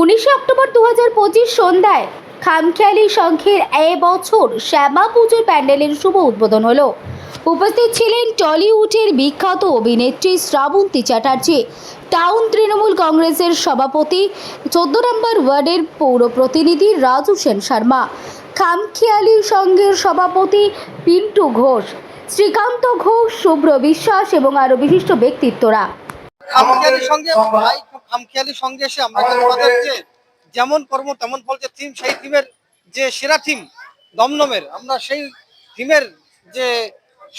উনিশে অক্টোবর দু হাজার পঁচিশ সন্ধ্যায় খামখেয়ালি সংঘের এ বছর শ্যামা পুজোর প্যান্ডেলের শুভ উদ্বোধন হলো। উপস্থিত ছিলেন টলিউডের বিখ্যাত অভিনেত্রী শ্রাবন্তী চ্যাটার্জি টাউন তৃণমূল কংগ্রেসের সভাপতি চোদ্দ নম্বর ওয়ার্ডের পৌর প্রতিনিধি রাজু সেন শর্মা খামখেয়ালি সংঘের সভাপতি পিন্টু ঘোষ শ্রীকান্ত ঘোষ শুভ্র বিশ্বাস এবং আরও বিশিষ্ট ব্যক্তিত্বরা। সঙ্গে এসে আমরা যেমন কর্ম তেমন ফল যে থিম সেই থিমের যে সেরা থিম দমদমের, আমরা সেই থিমের যে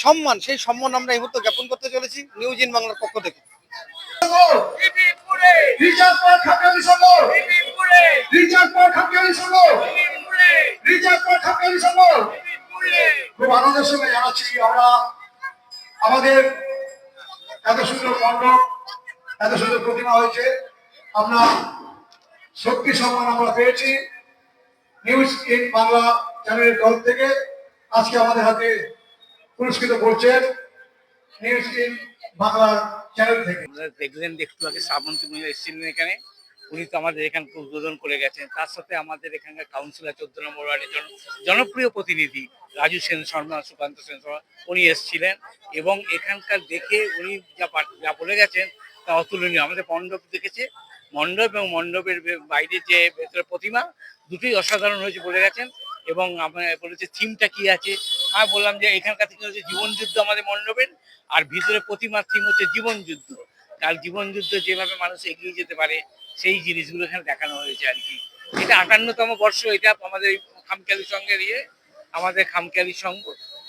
সম্মান, সেই সম্মান আমরা এই মুহূর্তে জ্ঞাপন করতে চলেছি নিউজ ইন বাংলার পক্ষ থেকে। আমরা আমাদের এত সুন্দর মণ্ডপ, এত সুন্দর প্রতিমা হয়েছে। আমরা শক্তি সম্মান আমরা পেয়েছি। নিউজ ইন বাংলা চ্যানেলের তরফ থেকে আজকে আমাদের হাতে পুরস্কৃত করছেন নিউজ ইন বাংলা চ্যানেল থেকে। দেখলেন একটু আগে শ্রাবন্তী মহিলা এসেছিলেন এখানে। উনি তো আমাদের এখানে উদ্বোধন করে গেছেন। তার সাথে আমাদের এখানকার কাউন্সিলর চোদ্দ নম্বর ওয়ার্ডের জন জনপ্রিয় প্রতিনিধি রাজু সেন শর্মা, সুকান্ত সেন শর্মা, উনি এসেছিলেন। এবং এখানকার দেখে উনি যা যা বলে গেছেন তা অতুলনীয়। আমাদের মণ্ডপ দেখেছে মণ্ডপ এবং মণ্ডপের বাইরে যে ভেতরে প্রতিমা, দুটোই অসাধারণ হয়েছে বলে গেছেন। এবং বলেছে থিমটা কি আছে, আমি বললাম যে এখানকার থেকে হচ্ছে জীবনযুদ্ধ আমাদের মণ্ডপের, আর ভিতরে প্রতিমার থিম হচ্ছে জীবন যুদ্ধ। কাল জীবন যেভাবে মানুষ এগিয়ে যেতে পারে, সেই জিনিসগুলো এখানে দেখানো হয়েছে আর কি। এটা আটান্নতম বর্ষ, এটা আমাদের খামখেয়ালির সঙ্গে দিয়ে, আমাদের খামখেয়ালির সঙ্গ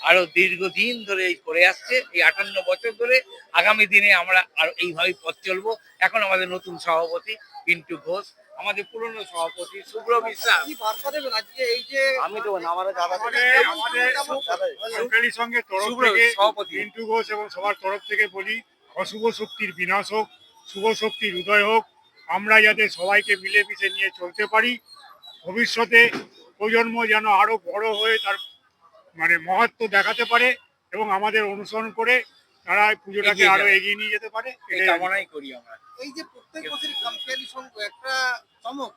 আরও দীর্ঘদিন ধরে এই করে আসছে এই আটান্ন বছর ধরে আগামী দিনে আমরা আর এইভাবেই পথ চলবো। এখন আমাদের নতুন সভাপতি পিন্টু ঘোষ আমাদের পুরনো সভাপতি শুভ্র বিশ্বাস। কি বার্তা দেবেন আজকে এই যে আমি তো আমার আমাদের আমাদের সঙ্গে তরফ থেকে সভাপতি। পিন্টু ঘোষ এবং সবার তরফ থেকে বলি অশুভ শক্তির বিনাশ হোক শুভ শক্তির উদয় হোক আমরা যাতে সবাইকে মিলেমিশে নিয়ে চলতে পারি। ভবিষ্যতে প্রজন্ম যেন আরও বড় হয়ে তার মানে মহত্ব দেখাতে পারে এবং আমাদের অনুসরণ করে তারা পুজোটাকে আরও এগিয়ে নিয়ে যেতে পারে আমি- কামনাই করি আমরা। এই যে প্রত্যেক বছরই খামখেয়ালি সঙ্গ একটা চমক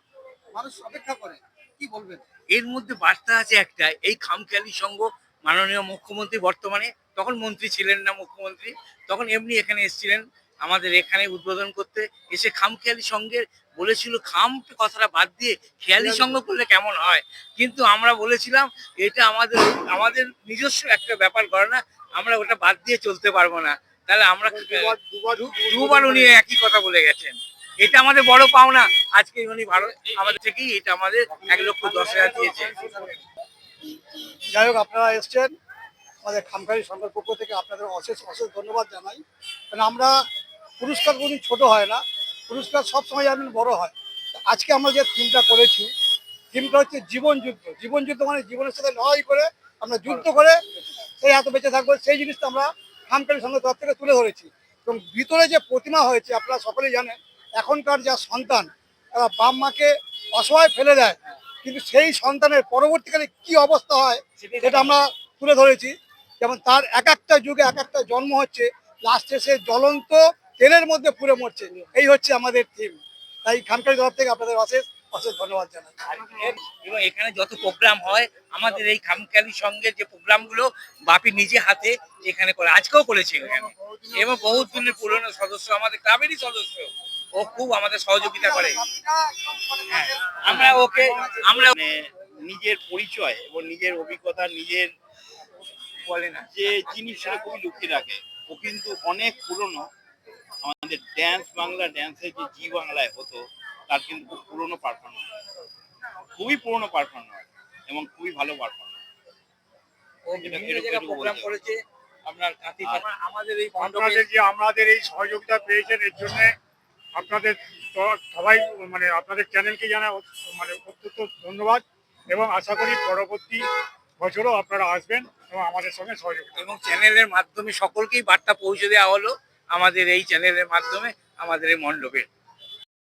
মানুষ অপেক্ষা করে কি বলবেন? এর মধ্যে বার্তা আছে একটা এই খামখেয়ালি সংঘ মাননীয় মুখ্যমন্ত্রী বর্তমানে তখন মন্ত্রী ছিলেন না মুখ্যমন্ত্রী তখন এমনি এখানে এসেছিলেন। আমাদের এখানে উদ্বোধন করতে এসে খামখেয়ালি সঙ্গের বলেছিল খাম কথাটা বাদ দিয়ে খেয়ালি সঙ্গ করলে কেমন হয়? কিন্তু আমরা বলেছিলাম এটা আমাদের আমাদের নিজস্ব একটা ব্যাপার করে না আমরা ওটা বাদ দিয়ে চলতে পারব না। তাহলে আমরা দুবার- উনি একই কথা বলে গেছেন। এটা আমাদের বড় পাওনা। আজকে উনি ভারত আমাদের থেকেই এটা আমাদের এক লক্ষ দশ হাজার দিয়েছে। যাই হোক আপনারা এসছেন। আমাদের খামখালি সংঘের পক্ষ থেকে আপনাদের অশেষ অশেষ ধন্যবাদ জানাই। কারণ আমরা পুরস্কার কোনো ছোট হয় না। পুরস্কার সবসময় যেমন বড় হয়। আজকে আমরা যে থিমটা করেছি থিমটা হচ্ছে জীবন যুদ্ধ। জীবন যুদ্ধ মানে জীবনের সাথে লড়াই করে আমরা যুদ্ধ করে সেই হাতে বেঁচে থাকব। সেই জিনিসটা আমরা খামখালি সংঘের তরফ থেকে তুলে ধরেছি। এবং ভিতরে যে প্রতিমা হয়েছে, আপনারা সকলেই জানেন, এখনকার যা সন্তান, তারা বাপ মাকে অসহায় ফেলে দেয়। কিন্তু সেই সন্তানের পরবর্তীকালে কি অবস্থা হয়, সেটা আমরা তুলে ধরেছি। যেমন তার এক একটা যুগে এক একটা জন্ম হচ্ছে। লাস্টে সে জ্বলন্ত তেলের মধ্যে পুড়ে মরছে। এই হচ্ছে আমাদের থিম তাই খানকারি তরফ থেকে আপনাদের অশেষ অশেষ ধন্যবাদ জানাই। এবং এখানে যত প্রোগ্রাম হয় আমাদের এই খামখেয়ালির সঙ্গে যে প্রোগ্রামগুলো বাপি নিজে হাতে এখানে করে আজকেও করেছে এখানে। এবং বহুত দিনের পুরনো সদস্য আমাদের ক্লাবেরই সদস্য। ও খুব আমাদের সহযোগিতা করে। হ্যাঁ আমরা ওকে আমরা মানে নিজের পরিচয় এবং নিজের অভিজ্ঞতা নিজের বলে না। যে জিনিসটা খুবই লুকিয়ে রাখে। ও কিন্তু অনেক পুরনো আমাদের ড্যান্স বাংলা ড্যান্সের যে জি বাংলায় হতো তার কিন্তু খুব পুরনো পারফরমেন্স খুবই পুরনো পারফরমেন্স এবং খুবই ভালো পারফরমেন্স আমাদের এই আপনাদের যে আমাদের এই সহযোগিতা পেয়েছেন এর জন্য আপনাদের সবাই মানে আপনাদের চ্যানেলকে অত- মানে অত্যন্ত ধন্যবাদ এবং আশা করি পরবর্তী বছরও আপনারা আসবেন এবং আমাদের সঙ্গে সহযোগিতা এবং চ্যানেলের মাধ্যমে সকলকেই বার্তা পৌঁছে দেওয়া হলো। আমাদের এই চ্যানেলের মাধ্যমে আমাদের এই মণ্ডপের